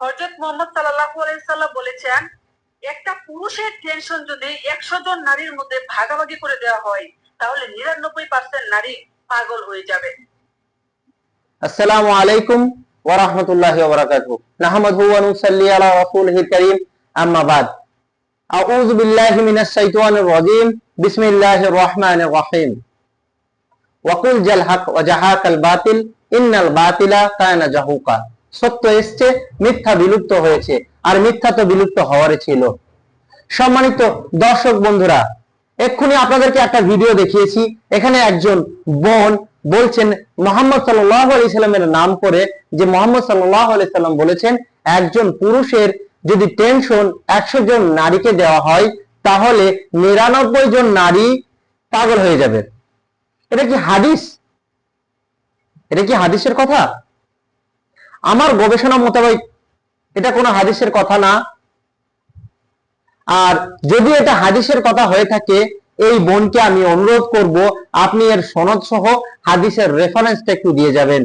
হযরত মুহাম্মদ সাল্লাল্লাহু আলাইহি সাল্লাম বলেছেন, একটা পুরুষের টেনশন যদি একশো জন নারীর মধ্যে ভাগাভাগি করে দেওয়া হয়, তাহলে নিরানব্বই পার্সেন্ট নারী পাগল হয়ে যাবে। আসসালামু আলাইকুম ওয়া ওয়া ওয়া নুসাল্লি আলা রাসূলিহিল কারীম। আম্মা বাদ। আউযু বিল্লাহি মিনাশ শাইতানির রাজীম। বিসমিল্লাহির রহিম। ওয়াকুল জাল হক ওয়া জাহাকাল বাতিল। ইন্নাল বাতিলা কানা জাহুকা। সত্য এসছে, মিথ্যা বিলুপ্ত হয়েছে। আর মিথ্যা তো বিলুপ্ত হওয়ারই ছিল। সম্মানিত দর্শক বন্ধুরা, এক্ষুনি আপনাদেরকে একটা ভিডিও দেখিয়েছি। এখানে একজন বোন বলছেন, মোহাম্মদ সাল্লামের নাম করে যে মোহাম্মদ আলি সাল্লাম বলেছেন, একজন পুরুষের যদি টেনশন একশো জন নারীকে দেওয়া হয়, তাহলে নিরানব্বই জন নারী পাগল হয়ে যাবে। এটা কি হাদিস? এটা কি হাদিসের কথা? আমার গবেষণা মোতাবেক এটা কোনো হাদিসের কথা না। আর যদি এটা হাদিসের কথা হয়ে থাকে, এই বোনকে আমি অনুরোধ করব, আপনি এর সনদ সহ হাদিসের রেফারেন্সটা একটু দিয়ে যাবেন।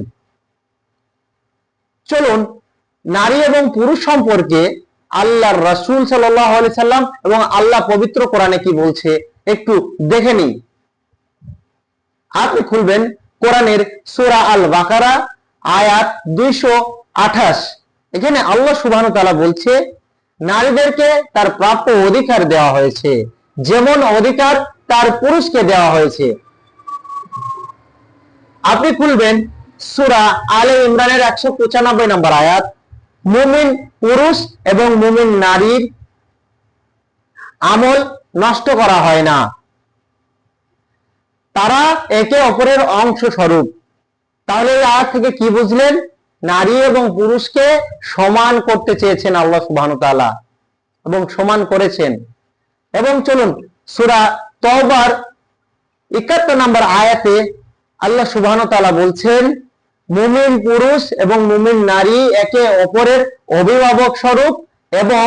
চলুন, নারী এবং পুরুষ সম্পর্কে আল্লাহর রাসূল আলাইহি সাল্লাম এবং আল্লাহ পবিত্র কোরআনে কি বলছে, একটু দেখে নিই। আপনি খুলবেন কোরআনের সূরা আল বাকারা আয়াত দুইশো আঠাশ। এখানে আল্লাহ সুবহানাহু ওয়া তাআলা বলছে, নারীদেরকে তার প্রাপ্য অধিকার দেওয়া হয়েছে, যেমন অধিকার তার পুরুষকে দেওয়া হয়েছে। আপনি খুলবেন সুরা আলে ইমরানের একশো পঁচানব্বই নম্বর আয়াত, মুমিন পুরুষ এবং মুমিন নারীর আমল নষ্ট করা হয় না। তারা একে অপরের অংশ স্বরূপ তাহলে এই আয়াত থেকে কি বুঝলেন? নারী এবং পুরুষকে সমান করতে চেয়েছেন আল্লাহ সুবহানাহু তাআলা এবং সমান করেছেন। এবং চলুন, সূরা তওবার 71 নম্বর আয়াতে আল্লাহ সুবহানাহু তাআলা বলছেন, মুমিন পুরুষ এবং মুমিন নারী একে অপরের অভিভাবক স্বরূপ এবং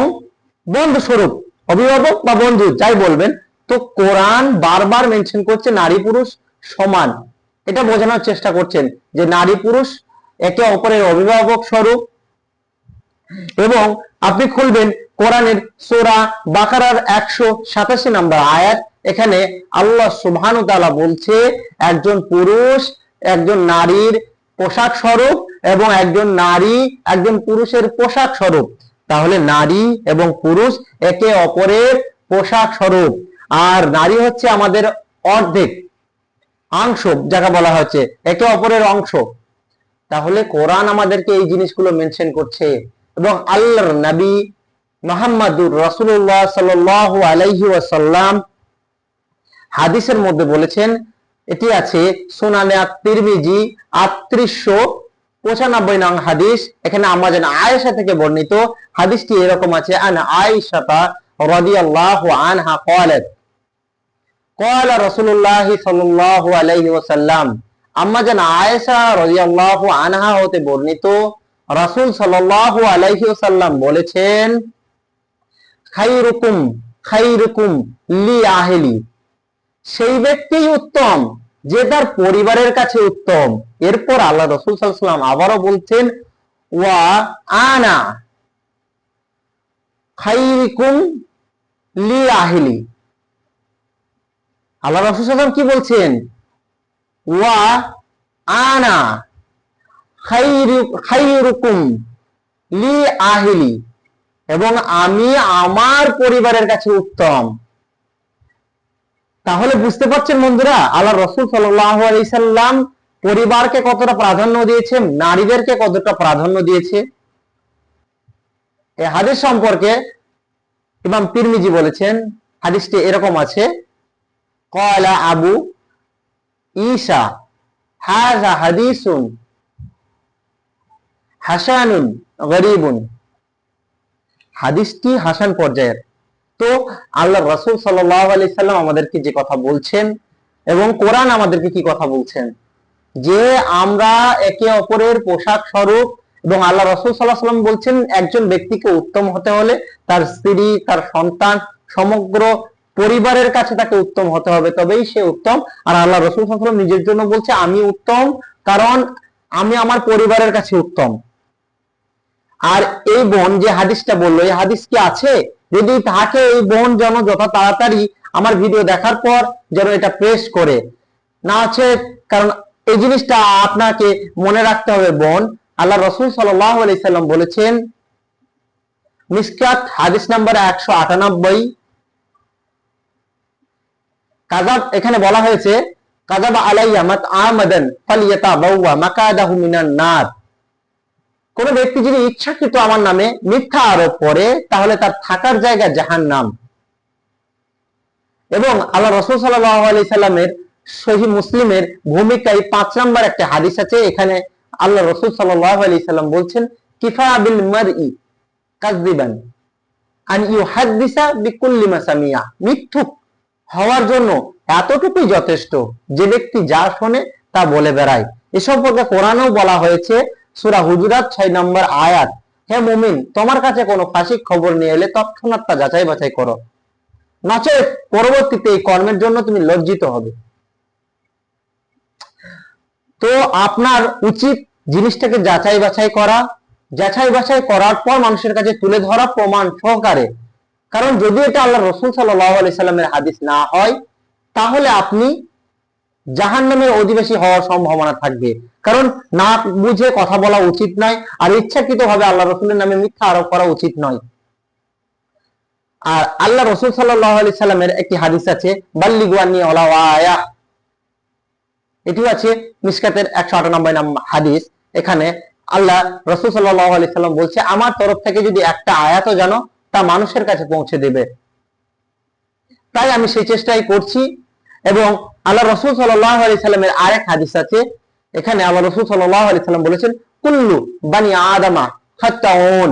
বন্ধু স্বরূপ। অভিভাবক বা বন্ধু, যাই বলবেন। তো কোরআন বারবার মেনশন করছে নারী পুরুষ সমান। এটা বোঝানোর চেষ্টা করছেন যে নারী পুরুষ একে অপরের অভিভাবক স্বরূপ এবং আপনি খুলবেন কোরআনের সোরা বাকারার একশো সাতাশি নম্বর আয়াত। এখানে আল্লাহ সুবহানু তাআলা বলছে, একজন পুরুষ একজন নারীর পোশাক স্বরূপ এবং একজন নারী একজন পুরুষের পোশাক স্বরূপ। তাহলে নারী এবং পুরুষ একে অপরের পোশাক স্বরূপ। আর নারী হচ্ছে আমাদের অর্ধেক। অংশ, যাকে বলা হচ্ছে একে অপরের অংশ। তাহলে কোরআন আমাদেরকে এই জিনিসগুলো মেনশন করছে এবং আল্লাহর নবী মোহাম্মদুর রসুল্লাহ সাল আলাইহি ওয়াসাল্লাম হাদিসের মধ্যে বলেছেন, এটি আছে সোনানে আত্মিরমিজি আত্রিশশো পঁচানব্বই নং হাদিস, এখানে আমরা যেন আয়েশা থেকে বর্ণিত, হাদিসটি এরকম আছে, আন আয়েশাতা রদি আনহা কলেদ কয়লা রসুল্লাহ সাল্লাহ আলাইহি ওসাল্লাম আম্মা যেন আয়েশা রাজিয়াল্লাহু হতে বর্ণিত রাসূল সাল্লাল্লাহু আলাইহি ওয়াসাল্লাম বলেছেন লি আহলি সেই ব্যক্তি উত্তম, যে তার পরিবারের কাছে উত্তম। এরপর আল্লাহ রাসূল সাল্লাল্লাহু আবারও বলছেন, ওয়া আনা খাইরুকুম লি আহলি। আল্লাহ রসুল কি বলছেন? ওয়া আনা লি আহলি, এবং আমি আমার পরিবারের কাছে উত্তম। তাহলে বুঝতে পারছেন বন্ধুরা, আল্লাহ রসুল সাল্লাম পরিবারকে কতটা প্রাধান্য দিয়েছে, নারীদেরকে কতটা প্রাধান্য দিয়েছে? এ হাদিস সম্পর্কে ইমাম তিরমিজি বলেছেন, হাদিসটি এরকম আছে কয়লা আবু ঈসা হাজা হাদিসুন হাসানুন গরিবুন হাদিসটি হাসান পর্যায়ের। তো আল্লাহ রসুল সাল্লাম আমাদেরকে যে কথা বলছেন এবং কোরআন আমাদেরকে কি কথা বলছেন? যে আমরা একে অপরের পোশাক স্বরূপ এবং আল্লাহ রসুল সাল্লাহ সাল্লাম বলছেন একজন ব্যক্তিকে উত্তম হতে হলে তার স্ত্রী, তার সন্তান, সমগ্র পরিবারের কাছে তাকে উত্তম হতে হবে, তবেই সে উত্তম। আর আল্লাহ রসুল সাল্লাম নিজের জন্য বলছে, আমি উত্তম, কারণ আমি আমার পরিবারের কাছে উত্তম। আর এই বোন যে হাদিসটা বলল, এই হাদিস কি আছে? যদি থাকে এই বোন যেন যত তাড়াতাড়ি আমার ভিডিও দেখার পর যেন এটা প্রেস করে, না আছে কারণ এই জিনিসটা আপনাকে মনে রাখতে হবে বোন, আল্লাহ রসুল সাল্লাম বলেছেন, মিসকাত হাদিস নাম্বার একশো আটানব্বই কাজাব, এখানে বলা হয়েছে, কাজাব আলাইয়া মাত আমাদান ফালিয়াতা বাউয়া মাকাদাহু মিনান নার। ব্যক্তি যদি ইচ্ছাকৃত আমার নামে মিথ্যা আরোপ করে, তাহলে তার থাকার জায়গা জাহান নাম এবং আল্লাহ রসুল সাল্লামের সহি মুসলিমের ভূমিকায় পাঁচ নাম্বার একটা হাদিস আছে, এখানে আল্লাহ রসুল সাল্লাহ সাল্লাম বলছেন, কিফা বিল মারই কাজদিবান আন ইউ হাদিসা বিকুল্লি মাসামিয়া মিথ্যুক হওয়ার জন্য এতটুকুই যথেষ্ট যে ব্যক্তি যা শোনে তা বলে বেড়ায়। এ সম্পর্কে কোরআনেও বলা হয়েছে, সুরা হুজুরাত ছয় নম্বর আয়াত, হে মুমিন, তোমার কাছে কোনো ফাঁসিক খবর নিয়ে এলে তৎক্ষণাৎ তা যাচাই বাছাই করো। নচেত পরবর্তীতে এই কর্মের জন্য তুমি লজ্জিত হবে। তো আপনার উচিত জিনিসটাকে যাচাই বাছাই করা। যাচাই বাছাই করার পর মানুষের কাছে তুলে ধরা প্রমাণ সহকারে কারণ যদি এটা আল্লাহ রসুল সাল্লামের হাদিস না হয়, তাহলে আপনি জাহান নামের অধিবাসী হওয়ার সম্ভাবনা থাকবে। কারণ না বুঝে কথা বলা উচিত নয়, আর ইচ্ছাকৃত ভাবে আল্লাহ রসুলের নামে মিথ্যা আরোপ করা উচিত নয়। আর আল্লাহ রসুল সাল্লাহ আলি সাল্লামের একটি হাদিস আছে বাল্লিগুয়ানি আয়া এটিও আছে মিসকাতের একশো আটানব্বই নম্বর হাদিস। এখানে আল্লাহ রসুল সাল্লাহ সাল্লাম বলছে, আমার তরফ থেকে যদি একটা আয়াতও জানো তা মানুষের কাছে পৌঁছে দেবে। তাই আমি সেই চেষ্টাই করছি এবং আল্লাহ রসুল সাল্লাহ আলি সাল্লামের আরেক হাদিস আছে, এখানে আল্লাহ রসুল সাল্লাহ আলি সাল্লাম বলেছেন, কুল্লু বানি আদামা খাত্তাউন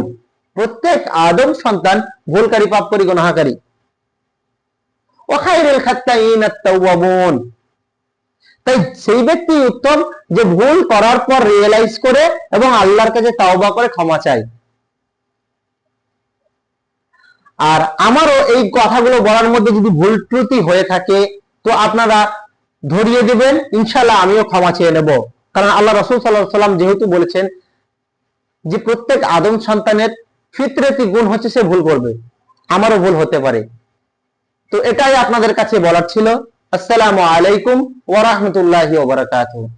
প্রত্যেক আদম সন্তান ভুলকারী, পাপকারী, গুনাহকারী। ওখাইরুল খাত্তাইন আত-তাওয়াবুন তাই সেই ব্যক্তি উত্তম যে ভুল করার পর রিয়েলাইজ করে এবং আল্লাহর কাছে তাওবা করে ক্ষমা চায়। আর আমারও এই কথাগুলো বলার মধ্যে যদি ভুল ত্রুটি হয়ে থাকে, তো আপনারা ধরিয়ে দেবেন। ইনশাল্লাহ আমিও ক্ষমা চেয়ে নেব। কারণ আল্লাহ রসুল সাল্লাহ সাল্লাম যেহেতু বলেছেন যে প্রত্যেক আদম সন্তানের ফিতরতি গুণ হচ্ছে সে ভুল করবে। আমারও ভুল হতে পারে। তো এটাই আপনাদের কাছে বলার ছিল। আসসালামু আলাইকুম ওয়া রাহমাতুল্লাহি ওয়া বারাকাতুহু।